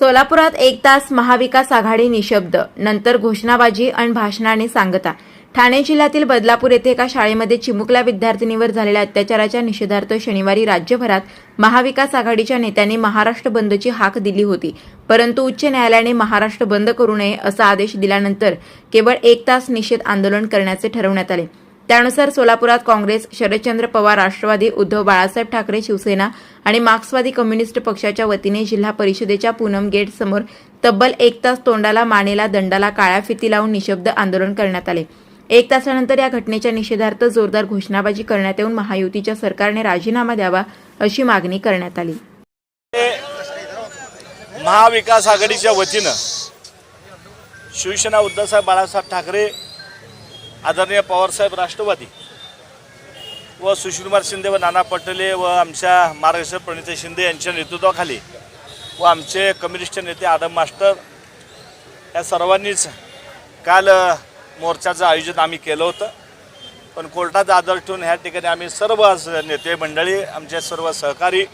सोलापुरात एक तास महाविकास आघाडी निशब्द. नंतर घोषणाबाजी आणि भाषणाने सांगता. ठाणे जिल्ह्यातील बदलापूर येथे एका शाळेमध्ये चिमुकल्या विद्यार्थिनीवर झालेल्या अत्याचाराच्या निषेधार्थ शनिवारी राज्यभरात महाविकास आघाडीच्या नेत्यांनी महाराष्ट्र बंदची हाक दिली होती. परंतु उच्च न्यायालयाने महाराष्ट्र बंद करू नये असा आदेश दिल्यानंतर केवळ एक तास निषेध आंदोलन करण्याचे ठरवण्यात आले. त्यानुसार सोलापुरात काँग्रेस शरदचंद्र पवार राष्ट्रवादी उद्धव बाळासाहेब ठाकरे शिवसेना आणि मार्क्सवादी कम्युनिस्ट पक्षाच्या वतीने जिल्हा परिषदेच्या पूनम गेट समोर तब्बल एक तास तोंडाला मानेला दंडाला काळ्या फिती लावून निशब्द आंदोलन करण्यात आले. एक तासानंतर या घटनेच्या निषेधार्थ जोरदार घोषणाबाजी करण्यात येऊन महायुतीच्या सरकारने राजीनामा द्यावा अशी मागणी करण्यात आली. महाविकास आघाडीच्या वतीनं शिवसेना उद्धवसाहेब बाळासाहेब ठाकरे आदरणीय पवारसाहेब राष्ट्रवादी व सुशीलकुमार शिंदे व नाना पटोले व आमच्या मार्गदर्शक प्रणित शिंदे यांच्या नेतृत्वाखाली व आमचे कम्युनिस्ट नेते आदम मास्टर या सर्वांनीच काल मोर्चाचं आयोजन आम्ही केलं होतं. पण कोर्टाचा आदर ठेवून ह्या ठिकाणी आम्ही सर्व नेते मंडळी आमचे सर्व सहकारी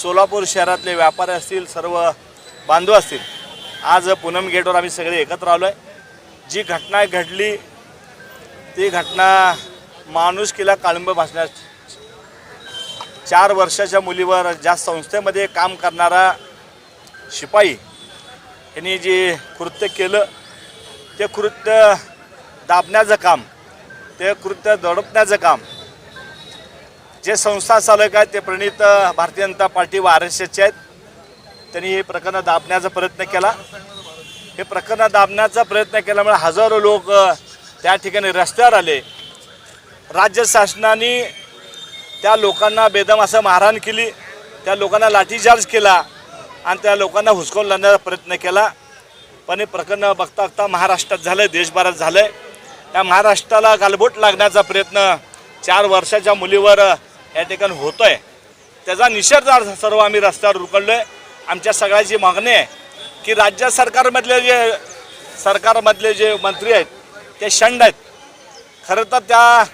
सोलापूर शहरातले व्यापारी असतील सर्व बांधव असतील आज पूनम गेटवर आम्ही सगळे एकत्र आलो आहे जी घटना घडली ती घटना माणुसकीला काळंब भासण्यास चार वर्षाच्या मुलीवर ज्या संस्थेमध्ये काम करणारा शिपाई यांनी जे कृत्य केलं ते कृत्य दाबण्याचं काम ते कृत्य दडपण्याचं काम जे संस्था चालक आहेत ते प्रणित भारतीय जनता पार्टी व आर एस एसचे आहेत त्यांनी हे प्रकरण दाबण्याचा प्रयत्न केला. हे प्रकरण दाबण्याचा प्रयत्न केल्यामुळे हजारो लोक त्या ठिकाणी रस्त्यावर आले. राज्य शासनाने त्या लोकांना बेदम असं मारहाण केली. त्या लोकांना लाठीचार्ज केला आणि त्या लोकांना हुसकावून लावण्याचा प्रयत्न केला. पण हे प्रकरण बघता बघता महाराष्ट्रात झालं देशभरात झालं आहे त्या महाराष्ट्राला गालबोट लागण्याचा प्रयत्न चार वर्षाच्या मुलीवर या ठिकाणी होतो आहे त्याचा निषेध सर्व आम्ही रस्त्यावर रुकडलो आहे आमच्या सगळ्याची मागणी आहे की राज्य सरकारमधले जे सरकारमधले जे मंत्री आहेत ते शंड आहेत. खरं तर त्या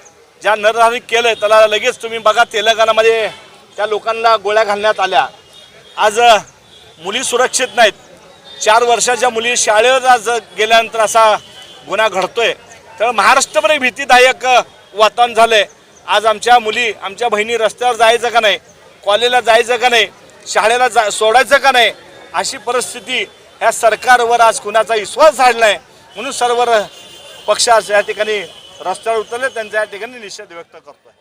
ज्या नरहरी केलं त्याला लगेच तुम्ही बघा तेलंगणामध्ये त्या लोकांना गोळ्या घालण्यात आल्या. आज मुली सुरक्षित नाहीत. चार वर्षाच्या मुली शाळेवर आज गेल्यानंतर असा गुन्हा घडतोय. तर महाराष्ट्रभर भीतीदायक वातावरण झालं आहे आज आमच्या मुली आमच्या बहिणी रस्त्यावर जायचं का नाही? कॉलेजला जायचं का नाही? शाळेला जा सोडायचं का नाही? अशी परिस्थिती ह्या सरकारवर आज कुणाचा विश्वास झाला नाही. म्हणून सर्व पक्ष आज या ठिकाणी रस्त्यावर उतरले त्यांचा या ठिकाणी निषेध व्यक्त करतोय.